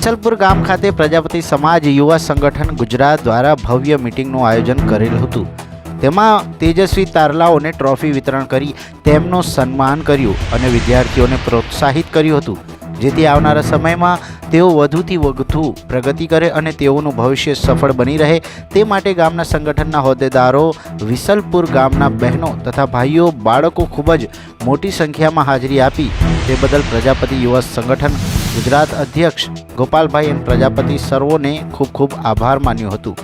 વિઠ્ઠલપુર ગામ ખાતે પ્રજાપતિ સમાજ યુવા સંગઠન ગુજરાત દ્વારા ભવ્ય મિટિંગનું આયોજન કરેલ હતું. તેમાં તેજસ્વી તારલાઓને ટ્રોફી વિતરણ કરી તેમનું સન્માન કર્યું અને વિદ્યાર્થીઓને પ્રોત્સાહિત કર્યું હતું. જેથી આવનારા સમયમાં તેઓ વધુથી વધુ પ્રગતિ કરે અને તેઓનું ભવિષ્ય સફળ બની રહે. તે માટે ગામના સંગઠનના હોદ્દેદારો, વિસલપુર ગામના બહેનો તથા ભાઈઓ, બાળકો ખૂબ જ મોટી સંખ્યામાં હાજરી આપી. તે બદલ પ્રજાપતિ યુવા સંગઠન ગુજરાત અધ્યક્ષ ગોપાલભાઈ એમ પ્રજાપતિ સર્વોને ખૂબ ખૂબ આભાર માન્યો હતું.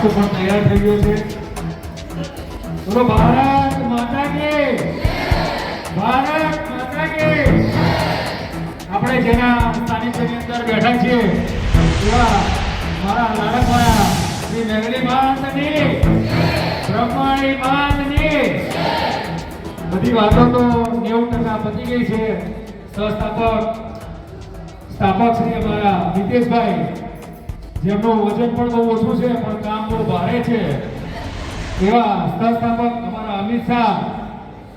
નાસ્તો પણ તૈયાર થઈ ગયો છે. બોલો, ભારત માતા કે ભારત માતા કે આપણે જેના સાનિધ્યની અંદર બેઠા છીએ, એવા મારા લાડકવાળા શ્રી મેઘલી માતની બ્રહ્માણી માતની બધી વાતો તો નેવું ટકા પતી ગઈ છે. સહસ્થાપક સ્થાપક શ્રી અમારા નીતેશભાઈ જેમનું વજન પણ બહુ ઓછું છે, પણ કામ બહુ ભારે છે. એવા સ્થાપક અમારા અમિત શાહ,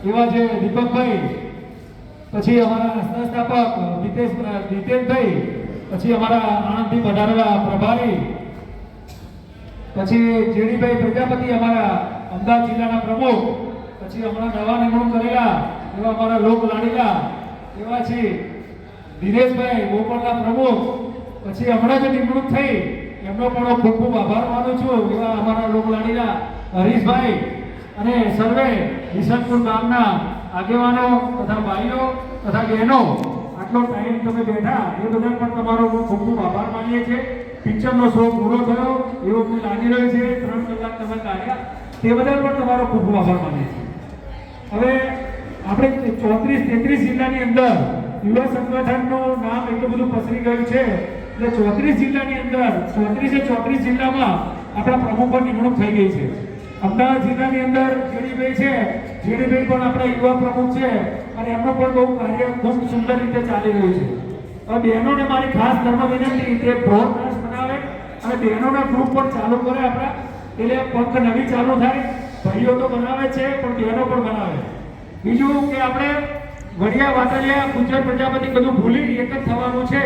એવા જે દીપકભાઈ, પછી અમારા સંસ્થાપક દીતેશ નીતેશભાઈ પછી અમારા આણંદથી પધારેલા પ્રભારી, પછી જેડીભાઈ પ્રજાપતિ અમારા અમદાવાદ જિલ્લાના પ્રમુખ, પછી હમણાં નવા નિમણૂક કરેલા, એવા અમારા લોક લાડીલા એવા છે દિનેશભાઈ બોપરના પ્રમુખ પછી હમણાં જ નિમણૂક થઈ. એમનો પણ ખૂબ ખૂબ આભાર માનું છું એવા અમારા લોક લાડીલા હરીશભાઈ અને સર્વે ઈશનપુર ગામના આગેવાનો તથા ભાઈઓ તથા બહેનો. આટલો ટાઈમ તમે બેઠા એ બધા પણ તમારો ખૂબ ખૂબ આભાર માનીએ છીએ. પિક્ચરનો શો પૂરો થયો એવો મને લાગી રહ્યો છે. ત્રણ કલાક તમે કાઢ્યા. તે બદલ પણ તમારો ખૂબ ખૂબ આભાર માનીએ છીએ. હવે આપણે ચોત્રીસ તેત્રીસ જિલ્લાની અંદર યુવા સંગઠનનું નામ એટલું બધું પસરી ગયું છે એટલે ચોત્રીસ જિલ્લાની અંદર, ચોત્રીસે ચોત્રીસ જિલ્લામાં આપણા પ્રમુખો નિમણૂક થઈ ગઈ છે. અમદાવાદ જિલ્લાની અંદર જીડીભાઈ છે જીડીભાઈ પણ આપણા યુવા પ્રમુખ છે અને એમનું પણ બહુ કાર્ય ખૂબ સુંદર રીતે ચાલી રહ્યું છે. હવે બહેનોને મારી ખાસ ધર્મ વિનંતી કે બ્રોડકાસ્ટ બનાવે અને બહેનોના ગ્રુપ પણ ચાલુ કરે આપણા. એટલે પંખ નવી ચાલુ થાય, ભાઈઓ તો બનાવે છે, પણ બહેનો પણ બનાવે. બીજું કે આપણે વડિયા, વાટલિયા ગુજર પ્રજાપતિ બધું ભૂલી એક જ થવાનું છે.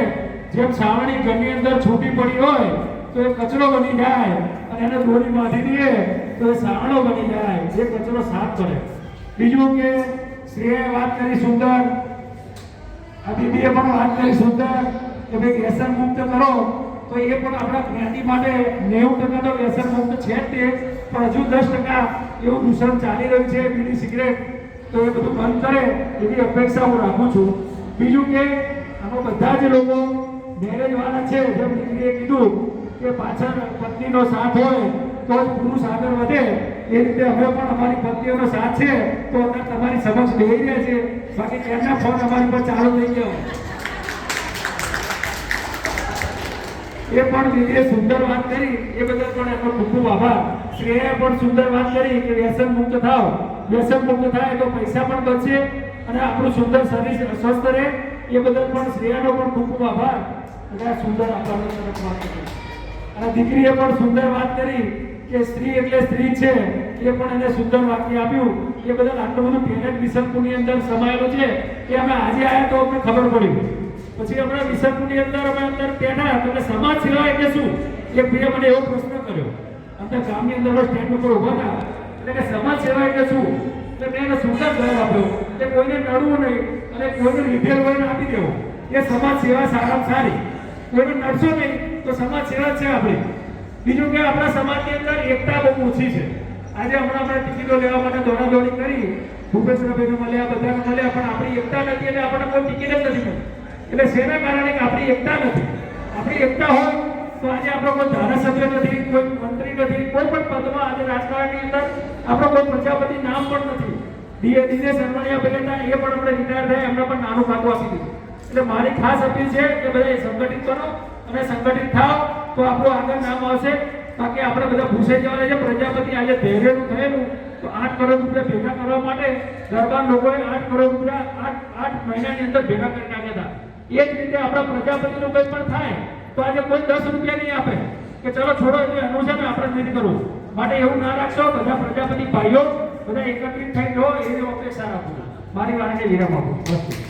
જેમ સાવણી ઘરની અંદર છૂટી પડી હોય, તો એ કચરો બની જાય અને એને દોરી બાંધી દઈએ, તો એ સાવણો બની જાય. જે કચરો સાફ કરે. બીજું કે શ્રેય વાત કરી સુંદર. આ બીબીએ પણ વાત કરી સુંદર કે ભાઈ વ્યસન મુક્ત કરો. તો એ પણ આપણા જ્ઞાતિ માટે નેવું ટકા તો વ્યસન મુક્ત છે જ તે. પણ હજુ દસ ટકા એવું દૂષણ ચાલી રહ્યું છે, બીડી સિગરેટ. તો એ બધું બંધ કરે, એવી અપેક્ષા હું રાખું છું. બીજું કે આમાં બધા જ લોકો મેરેજ વાળા છે, જેમ દીકરીએ કીધું કે પાછળ પત્નીનો સાથ હોય, તો જ પુરુષ આગળ વધે. એ રીતે અમે પણ અમારી પત્નીઓનો સાથ છે, તો અમે તમારી સમક્ષ બેહી રહ્યા છે. બાકી એમના ફોન અમારી પર ચાલુ થઈ ગયો. એ પણ એ સુંદર વાત કરી, એ બદલ પણ એમનો ખૂબ ખૂબ આભાર. શ્રેયાએ પણ સુંદર વાત કરી કે વ્યસન મુક્ત થાવ. વ્યસન મુક્ત થાય તો પૈસા પણ બચશે અને આપણું સુંદર શરીર સ્વસ્થ રહે. એ બદલ પણ શ્રેયાનો પણ ખૂબ ખૂબ આભાર. અને આ સુંદર આપણને તરફ વાત કરી. અને દીકરીએ પણ સુંદર વાત કરી કે સ્ત્રી એટલે સ્ત્રી છે, એ પણ એને સુંદર વાક્ય આપ્યું. એ બદલ આટલું બધું પેરેન્ટ વિસર્પુની અંદર સમાયેલું છે કે અમે આજે આવ્યા તો અમને ખબર પડી. પછી હમણાં વિસર્પુની અંદર અમે અંદર બેઠા, તો સમાજ સેવા એટલે શું? કે ભાઈએ મને એવો પ્રશ્ન કર્યો. અંદર ગામની અંદર સ્ટેન્ડ ઉપર ઊભા હતા. એટલે કે સમાજ સેવા એટલે શું? એટલે મેં એને સુંદર જવાબ આપ્યો. કે કોઈને નડવું નહીં. અને કોઈને લીધેલ હોય આપી દેવો. એ સમાજ સેવા સારામાં સારી. કોઈને નડશો નહીં, તો સમાજ સેવા છે આપણી. બીજું કે આપણા સમાજની અંદર એકતા બહુ ઓછી છે. આજે હમણાં આપણે ટિકિટો લેવા માટે દોડાદોડી કરી. ભૂપેન્દ્રભાઈને મળ્યા, બધાને મળ્યા, પણ આપણી એકતા નથી એટલે આપણને કોઈ ટિકિટ જ નથી મળી. એટલે શેના કારણે કે આપણી એકતા નથી? આપણી એકતા હોય તો આજે આપણો કોઈ ધારાસભ્ય નથી, કોઈ મંત્રી નથી, કોઈ પણ પદમાં આજે રાજકારણની અંદર આપણો કોઈ પ્રજાપતિ નામ પણ નથી. ડીએ ધીરે સન્માનિયા હતા એ પણ આપણે રિટાયર થયા એમને પણ નાનું ખાતું આપી દીધું. એટલે મારી ખાસ અપીલ છે કે બધા સંગઠિત કરો અને સંગઠિત થાવ તો આપણું આગળ નામ આવશે. બાકી આપણે બધા ભૂસાઈ જવાના છે. પ્રજાપતિ આજે ધૈર્યનું થયેલું. તો આઠ કરોડ રૂપિયા ભેગા કરવા માટે ગરબા લોકોએ આઠ કરોડ રૂપિયા આઠ આઠ મહિનાની અંદર ભેગા કરી નાખ્યા હતા. એ જ રીતે આપણા પ્રજાપતિનું કંઈ પણ થાય, તો આજે કોઈ દસ રૂપિયા નહીં આપે. કે ચલો છોડો, એટલે એનું છે ને આપણે નથી કરવું. માટે એવું ના રાખશો. બધા પ્રજાપતિ ભાઈઓ બધા એકત્રિત થઈ જો એવી અપેક્ષા રાખું મારી વાણીને વિરામ આપું